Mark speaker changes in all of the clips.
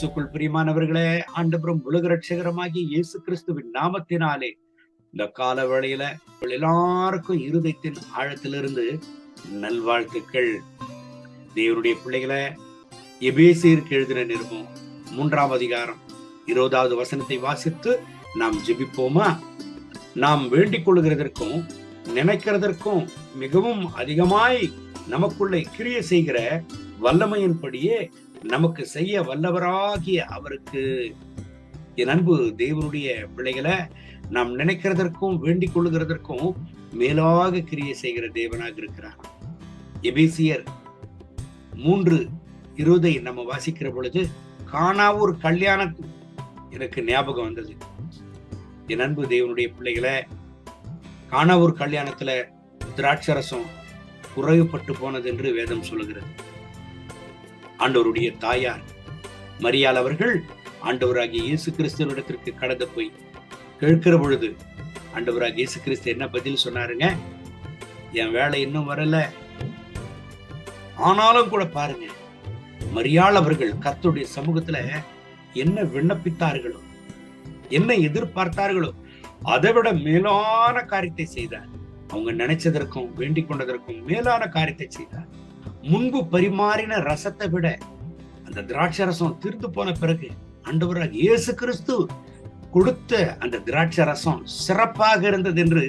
Speaker 1: இயேசுக்குள் பிரியமானவர்களே ஆண்டபுரம் உலக ரட்சகரமாகிய இயேசு கிறிஸ்துவின் நாமத்தினாலே இந்த கால வேளையில எல்லாருக்கும் இருதயத்தின் ஆழத்திலிருந்து நல்வாழ்த்துக்கள். தேவருடைய பிள்ளைகளை எபேசியருக்கு எழுதின நிருபம் மூன்றாம் அதிகாரம் இருபதாவது வசனத்தை வாசித்து நாம் ஜெபிப்போமா? நாம் வேண்டிக் கொள்கிறதற்கும் நினைக்கிறதற்கும் மிகவும் அதிகமாய் நமக்குள்ளே கிரிய செய்கிற வல்லமையின்படியே நமக்கு செய்ய வல்லவராகிய அவருக்கு என் அன்பு தேவனுடைய பிள்ளைகளை நாம் நினைக்கிறதற்கும் வேண்டிக் கொள்ளுகிறதற்கும் மேலாக கிரியை செய்கிற தேவனாக இருக்கிறார். எபேசியர் மூன்று இருபதை நம்ம வாசிக்கிற பொழுது காணாவூர் கல்யாணம் எனக்கு ஞாபகம் வந்தது. என் அன்பு தேவனுடைய பிள்ளைகளை காணாவூர் கல்யாணத்துல திராட்சரசம் குறைவுபட்டு போனது என்று வேதம் சொல்லுகிறது. ஆண்டவருடைய தாயார். மரியால் அவர்கள் ஆண்டவராகிய இயேசு கிறிஸ்துவனிடத்திற்கு கடந்து போய் கேட்கிற பொழுது ஆண்டவராக இயேசு கிறிஸ்து என்ன பதில் சொன்னாருங்க? என் வேலை இன்னும் வரல. ஆனாலும் கூட பாருங்க மரியாள் அவர்கள் கர்த்தருடைய சமூகத்துல என்ன விண்ணப்பித்தார்களோ என்ன எதிர்பார்த்தார்களோ அதை விட மேலான காரியத்தை செய்தார். அவங்க நினைச்சதற்கும் வேண்டிக் கொண்டதற்கும் மேலான காரியத்தை செய்தார். முன்பு பரிமாறின ரசத்தை விட அந்த திராட்சை ரசம் தீர்த்து போன பிறகு ஆண்டவராக இயேசு கிறிஸ்து கொடுத்த அந்த திராட்சை ரசம் சிறப்பாக இருந்தது என்று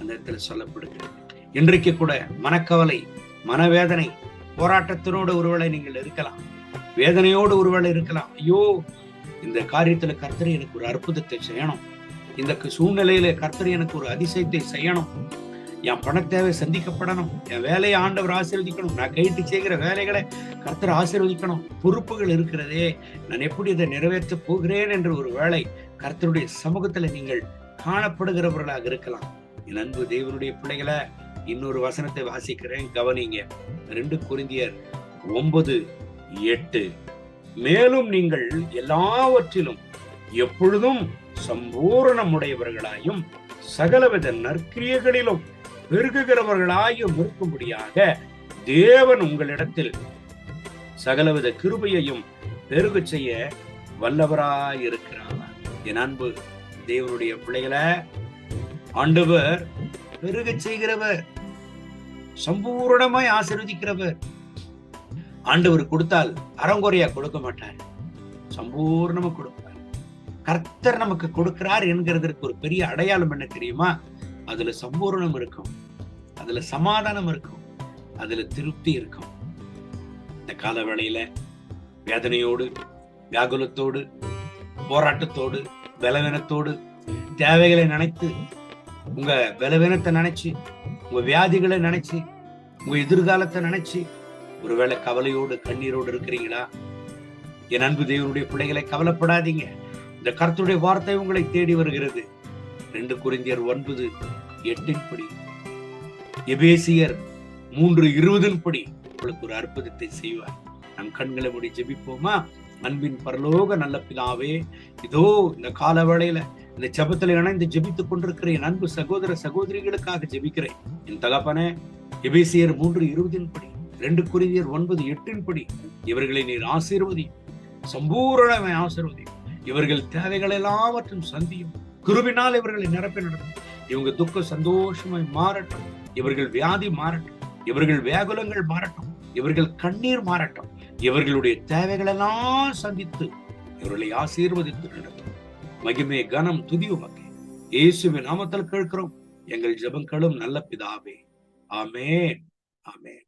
Speaker 1: அந்த இடத்துல சொல்லப்படுகிறது. இன்றைக்கு கூட மனக்கவலை மனவேதனை போராட்டத்தினோடு ஒருவேளை நீங்கள் இருக்கலாம். வேதனையோடு ஒருவேளை இருக்கலாம். ஐயோ இந்த காரியத்துல கர்த்தர் எனக்கு ஒரு அற்புதத்தை செய்யணும். இந்த சூழ்நிலையில கர்த்தர் எனக்கு ஒரு அதிசயத்தை செய்யணும். என் பண தேவை சந்திக்கப்படணும். என் வேலையை ஆண்டவர் ஆசீர்வதிக்கணும். நான் கைட்டு செய்கிற வேலைகளை கர்த்தர் ஆசீர்வதிக்கணும். பொறுப்புகள் இருக்கிறதே. நான் எப்படி இதை நிறைவேற்ற போகிறேன் என்ற ஒரு வேலை கர்த்தருடைய சமூகத்துல நீங்கள் காணப்படுகிறவர்களாக இருக்கலாம். என் அன்பு தேவனுடைய பிள்ளைகளை இன்னொரு வசனத்தை வாசிக்கிறேன். கவனிங்க. ரெண்டு குறிந்தியர் ஒன்பது எட்டு. மேலும் நீங்கள் எல்லாவற்றிலும் எப்பொழுதும் சம்பூரணமுடையவர்களாயும் சகலவித நற்கிரியைகளிலும் பெருகுகிறவர்களாயும் இருக்கும்படியாக தேவன் உங்களிடத்தில் சகலவித கிருபையையும் பெருக செய்ய வல்லவராயிருக்கிறார். என் அன்பு தேவனுடைய பிள்ளைகளை ஆண்டவர் பெருக செய்கிறவர் சம்பூரணமாய் ஆசிர்வதிக்கிறவர். ஆண்டவர் கொடுத்தால் அறங்குறையா கொடுக்க மாட்டார். சம்பூர்ணமா கொடுப்பார். கர்த்தர் நமக்கு கொடுக்கிறார் என்கிறதற்கு ஒரு பெரிய அடையாளம் என்ன தெரியுமா? அதுல சம்பூர்ணம் இருக்கும். அதுல சமாதானம் இருக்கும். அதுல திருப்தி இருக்கும். இந்த கால வேளையில வேதனையோடு வியாகுலத்தோடு போராட்டத்தோடு பலவீனத்தோடு தேவைகளை நினைத்து உங்க பலவீனத்தை நினைச்சு உங்க வியாதிகளை நினைச்சு உங்க எதிர்காலத்தை நினைச்சு ஒருவேளை கவலையோடு கண்ணீரோடு இருக்கிறீங்களா? என் அன்பு தேவனுடைய பிள்ளைகளை கவலைப்படாதீங்க. இந்த கருத்துடைய வார்த்தை உங்களை தேடி வருகிறது. ரெண்டு குறிந்தியர் ஒன்பது எட்டின் படி. எபேசியர் மூன்று இருபதின் படி. உங்களுக்கு ஒரு அற்புதத்தை செய்வார். நம் கண்களை முடி ஜெபிப்போமா? அன்பின் பரலோக நல்ல பிதாவே இதோ இந்த கால வேளையில இந்த ஜபத்துல இணைந்து ஜெபித்துக் கொண்டிருக்கிற என் அன்பு சகோதர சகோதரிகளுக்காக ஜெபிக்கிறேன். என் தகப்பனே எபேசியர் மூன்று இருபதின் படி ரெண்டு குறிந்தியர் ஒன்பது எட்டின் படி. இவர்களை நீர் ஆசீர்வதி சம்பூரணமை ஆசீர்வதி இவர்கள் தேவைகள் எல்லாவற்றும் சந்தியும். குருவினால் இவர்களை நிரப்பி நடக்கும். இவங்க துக்க சந்தோஷமாய் மாறட்டும். இவர்கள் வியாதி மாறட்டும். இவர்கள் வேகுலங்கள் மாறட்டும். இவர்கள் கண்ணீர் மாறட்டும். இவர்களுடைய தேவைகள் எல்லாம் சந்தித்து இவர்களை ஆசீர்வதித்து நடத்தும். மகிமே கனம் துதி உமக்கு இயேசுவின் நாமத்தில் கேட்கிறோம். எங்கள் ஜபங்களும் நல்ல பிதாவே. ஆமென். ஆமென்.